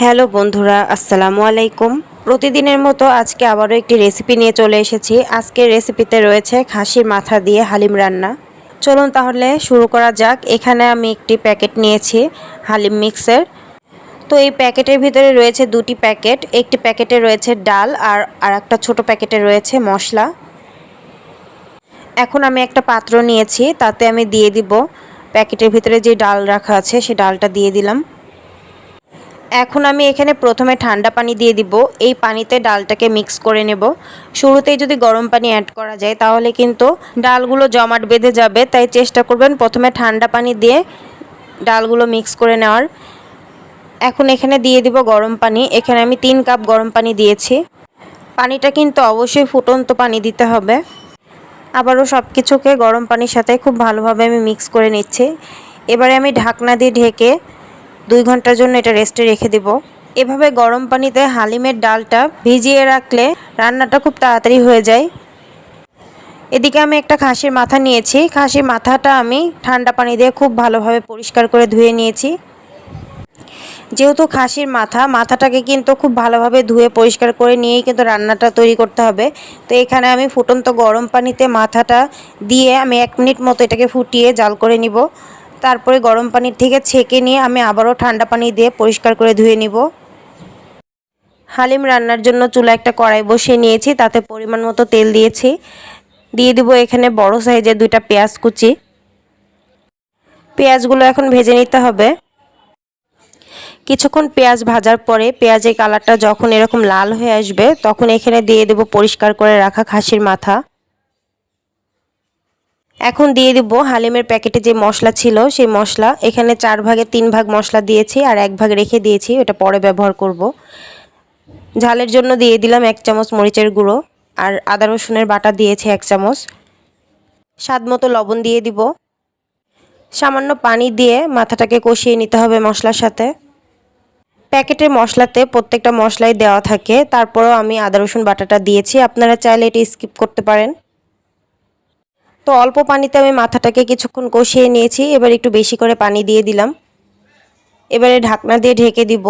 Hello বন্ধুরা, আসসালামু আলাইকুম। প্রতিদিনের মতো আজকে আবারও একটি রেসিপি নিয়ে চলে এসেছি। আজকের রেসিপিতে রয়েছে খাসির মাথা দিয়ে হালিম রান্না। চলুন তাহলে শুরু করা যাক। এখানে আমি একটি প্যাকেট নিয়েছি, হালিম মিক্সের তো এই প্যাকেটের ভিতরে রয়েছে দুটি প্যাকেট। একটি প্যাকেটে রয়েছে ডাল আর আর একটা ছোটো প্যাকেটে রয়েছে মশলা। এখন আমি একটা পাত্র নিয়েছি, তাতে আমি দিয়ে দিব। প্যাকেটের ভিতরে যে ডাল রাখা আছে, সে ডালটা দিয়ে দিলাম। এখন আমি এখানে প্রথমে ঠান্ডা পানি দিয়ে দিব। এই পানিতে ডালটাকে মিক্স করে নেব। শুরুতেই যদি গরম পানি অ্যাড করা যায়, তাহলে কিন্তু ডালগুলো জমাট বেঁধে যাবে। তাই চেষ্টা করবেন প্রথমে ঠান্ডা পানি দিয়ে ডালগুলো মিক্স করে নেওয়ার। এখন এখানে দিয়ে দিব গরম পানি। এখানে আমি তিন কাপ গরম পানি দিয়েছি। পানিটা কিন্তু অবশ্যই ফুটন্ত পানি দিতে হবে। আবারও সব কিছুকে গরম পানির সাথে খুব ভালোভাবে আমি মিক্স করে নিচ্ছি। এবারে আমি ঢাকনা দিয়ে ঢেকে দুই ঘণ্টার জন্য এটা রেস্টে রেখে দিব। এভাবে গরম পানিতে হালিমের ডালটা ভিজিয়ে রাখলে রান্নাটা খুব তাড়াতাড়ি হয়ে যায়। এদিকে আমি একটা খাসির মাথা নিয়েছি। খাসির মাথাটা আমি ঠান্ডা পানি দিয়ে খুব ভালোভাবে পরিষ্কার করে ধুয়ে নিয়েছি। যেহেতু খাসির মাথা, মাথাটাকে কিন্তু খুব ভালোভাবে ধুয়ে পরিষ্কার করে নিয়েই কিন্তু রান্নাটা তৈরি করতে হবে। তো এখানে আমি ফুটন্ত গরম পানিতে মাথাটা দিয়ে আমি এক মিনিট মতো এটাকে ফুটিয়ে জাল করে নিব। তারপরে গরম পানির থেকে ছেঁকে নিয়ে আমি আবারও ঠান্ডা পানি দিয়ে পরিষ্কার করে ধুয়ে নিব। হালিম রান্নার জন্য চুলা একটা কড়াই বসিয়ে নিয়েছি, তাতে পরিমাণ মতো তেল দিয়েছি। দিয়ে দিব এখানে বড় সাইজের দুইটা পেঁয়াজ কুচি। পেঁয়াজগুলো এখন ভেজে নিতে হবে। কিছুক্ষণ পেঁয়াজ ভাজার পরে পেঁয়াজের কালারটা যখন এরকম লাল হয়ে আসবে, তখন এখানে দিয়ে দেব পরিষ্কার করে রাখা খাসির মাথা। এখন দিয়ে দিব হালিমের প্যাকেটে যে মশলা ছিল, সেই মশলা। এখানে চার ভাগে তিন ভাগ মশলা দিয়েছি আর এক ভাগ রেখে দিয়েছি, ওটা পরে ব্যবহার করব। ঝালের জন্য দিয়ে দিলাম এক চামচ মরিচের গুঁড়ো আর আদা রসুনের বাটা দিয়েছি এক চামচ। স্বাদ মতো লবণ দিয়ে দিব। সামান্য পানি দিয়ে মাথাটাকে কষিয়ে নিতে হবে মশলার সাথে। প্যাকেটের মশলাতে প্রত্যেকটা মশলাই দেওয়া থাকে, তারপরেও আমি আদা রসুন বাটাটা দিয়েছি। আপনারা চাইলে এটি স্কিপ করতে পারেন। তো অল্প পানিতে আমি মাথাটাকে কিছুক্ষণ কষিয়ে নিয়েছি, এবার একটু বেশি করে পানি দিয়ে দিলাম। এবারে ঢাকনা দিয়ে ঢেকে দিব,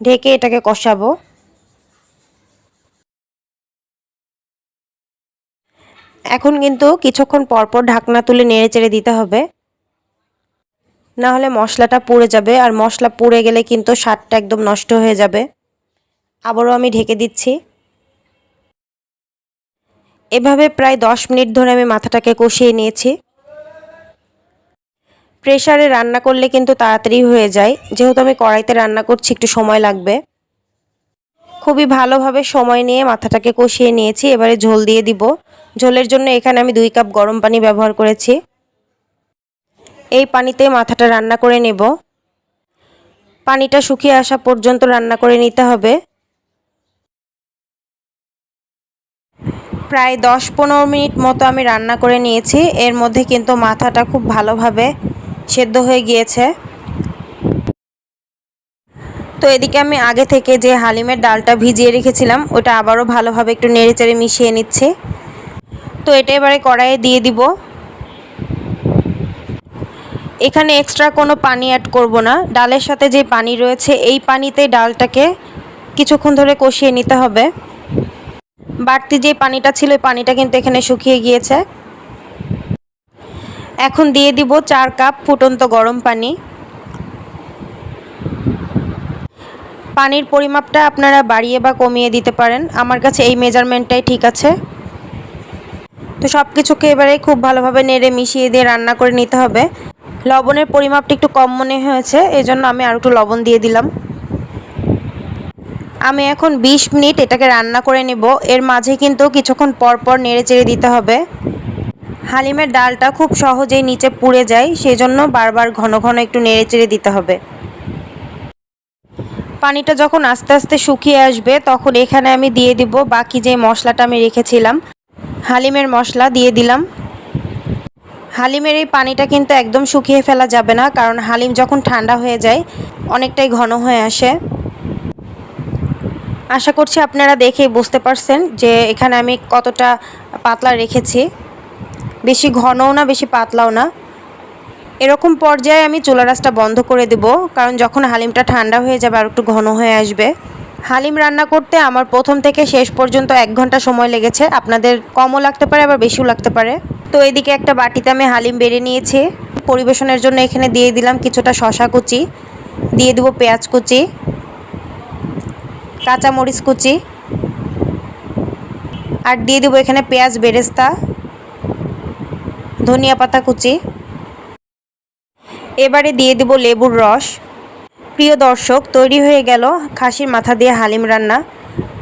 ঢেকে এটাকে কষাবো। এখন কিন্তু কিছুক্ষণ পরপর ঢাকনা তুলে নেড়ে চেড়ে দিতে হবে। না হলে মশলাটা পুড়ে যাবে, আর মশলা পুড়ে গেলে কিন্তু স্বাদটা একদম নষ্ট হয়ে যাবে। আবারও আমি ঢেকে দিচ্ছি। এভাবে প্রায় দশ মিনিট ধরে আমি মাথাটাকে কষিয়ে নিয়েছি। প্রেশারে রান্না করলে কিন্তু তাড়াতাড়ি হয়ে যায়। যেহেতু আমি কড়াইতে রান্না করছি, একটু সময় লাগবে। খুবই ভালোভাবে সময় নিয়ে মাথাটাকে কষিয়ে নিয়েছি। এবারে ঝোল দিয়ে দিব। ঝোলের জন্য এখানে আমি দুই কাপ গরম পানি ব্যবহার করেছি। এই পানিতে মাথাটা রান্না করে নেব। পানিটা শুকিয়ে আসা পর্যন্ত রান্না করে নিতে হবে। প্রায় দশ পনেরো মিনিট মতো আমি রান্না করে নিয়েছি। এর মধ্যে কিন্তু মাথাটা খুব ভালোভাবে সেদ্ধ হয়ে গিয়েছে। তো এদিকে আমি আগে থেকে যে হালিমের ডালটা ভিজিয়ে রেখেছিলাম, ওটা আবারও ভালোভাবে একটু নেড়েচেড়ে মিশিয়ে নিচ্ছি। তো এটা এবারে কড়াইয়ে দিয়ে দিব। এখানে এক্সট্রা কোনো পানি অ্যাড করব না। ডালের সাথে যে পানি রয়েছে, এই পানিতে ডালটাকে কিছুক্ষণ ধরে কষিয়ে নিতে হবে। বাড়তি যে পানিটা ছিল পানিটা কিন্তু এখানে শুকিয়ে গিয়েছে। এখন দিয়ে দিব চার কাপ ফুটন্ত গরম পানি। পানির পরিমাপটা আপনারা বাড়িয়ে বা কমিয়ে দিতে পারেন। আমার কাছে এই মেজারমেন্টটাই ঠিক আছে। তো সব কিছুকে এবারে খুব ভালোভাবে নেড়ে মিশিয়ে দিয়ে রান্না করে নিতে হবে। লবণের পরিমাপটা একটু কম মনে হয়েছে এই জন্য আমি আর একটু লবণ দিয়ে দিলাম। আমি এখন ২০ মিনিট এটাকে রান্না করে নেব। এর মাঝে কিন্তু কিছুক্ষণ পর পর নেড়ে চেড়ে দিতে হবে। হালিমের ডালটা খুব সহজেই নিচে পুড়ে যায় সেই জন্য বারবার ঘন ঘন একটু নেড়ে চেড়ে দিতে হবে। পানিটা যখন আস্তে আস্তে শুকিয়ে আসবে, তখন এখানে আমি দিয়ে দিব বাকি যে মশলাটা আমি রেখেছিলাম। হালিমের মশলা দিয়ে দিলাম। হালিমের এই পানিটা কিন্তু একদম শুকিয়ে ফেলা যাবে না, কারণ হালিম যখন ঠান্ডা হয়ে যায়, অনেকটাই ঘন হয়ে আসে। আশা করছি আপনারা দেখেই বুঝতে পারছেন যে এখানে আমি কতটা পাতলা রেখেছি। বেশি ঘনও না, বেশি পাতলাও না। এরকম পর্যায়ে আমি চুলা রাসটা বন্ধ করে দেব, কারণ যখন হালিমটা ঠান্ডা হয়ে যাবে আর একটু ঘন হয়ে আসবে। হালিম রান্না করতে আমার প্রথম থেকে শেষ পর্যন্ত এক ঘণ্টা সময় লেগেছে। আপনাদের কমও লাগতে পারে, আবার বেশিও লাগতে পারে। তো এদিকে একটা বাটিতে আমি হালিম বেড়ে নিয়েছি। পরিবেশনের জন্য এখানে দিয়ে দিলাম কিছুটা শশা কুচি, দিয়ে দেবো পেঁয়াজ কুচি। কাঁচামরিচ কুচি। আর দিয়ে দেবো এখানে পেঁয়াজ বেরেস্তা, ধনিয়া পাতা কুচি। এবারে দিয়ে দেব লেবুর রস। প্রিয় দর্শক, তৈরি হয়ে গেল খাসির মাথা দিয়ে হালিম রান্না।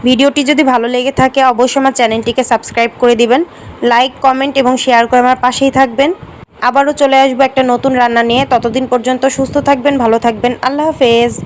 ভিডিওটি যদি ভালো লেগে থাকে, অবশ্যই আমার চ্যানেলটিকে সাবস্ক্রাইব করে দিবেন। লাইক, কমেন্ট এবং শেয়ার করে আমার পাশেই থাকবেন। আবারও চলে আসব একটা নতুন রান্না নিয়ে। ততদিন পর্যন্ত সুস্থ থাকবেন, ভালো থাকবেন। আল্লাহ হাফেজ।